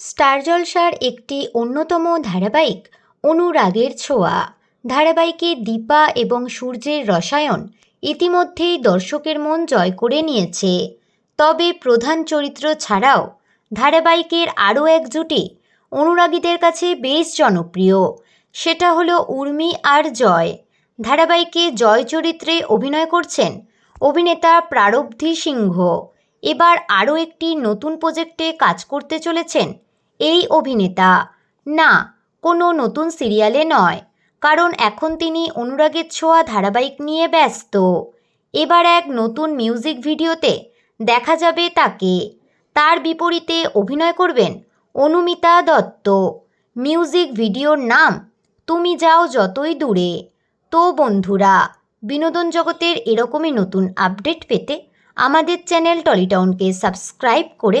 Star জলসার একটি অন্যতম ধারাবাহিক, অনুরাগের ছোঁয়া। ধারাবাহিকে দীপা এবং সূর্যের রসায়ন ইতিমধ্যেই দর্শকের মন জয় করে নিয়েছে। তবে প্রধান চরিত্র ছাড়াও ধারাবাহিকের আরও এক জুটি অনুরাগীদের কাছে বেশ জনপ্রিয়। সেটা হলো উর্মি আর জয়। ধারাবাহিকে জয় চরিত্রে অভিনয় করছেন অভিনেতা প্রারব্ধি সিংহ। এবার আরও একটি নতুন প্রজেক্টে কাজ করতে চলেছেন এই অভিনেতা। না, কোনো নতুন সিরিয়ালে নয়, কারণ এখন তিনি অনুরাগের ছোঁয়া ধারাবাহিক নিয়ে ব্যস্ত। এবার এক নতুন মিউজিক ভিডিওতে দেখা যাবে তাকে। তার বিপরীতে অভিনয় করবেন অনুমিতা দত্ত। মিউজিক ভিডিওর নাম তুমি যাও যতই দূরে। তো বন্ধুরা, বিনোদন জগতের এরকমই নতুন আপডেট পেতে আমাদের চ্যানেল টলিটাউনকে সাবস্ক্রাইব করে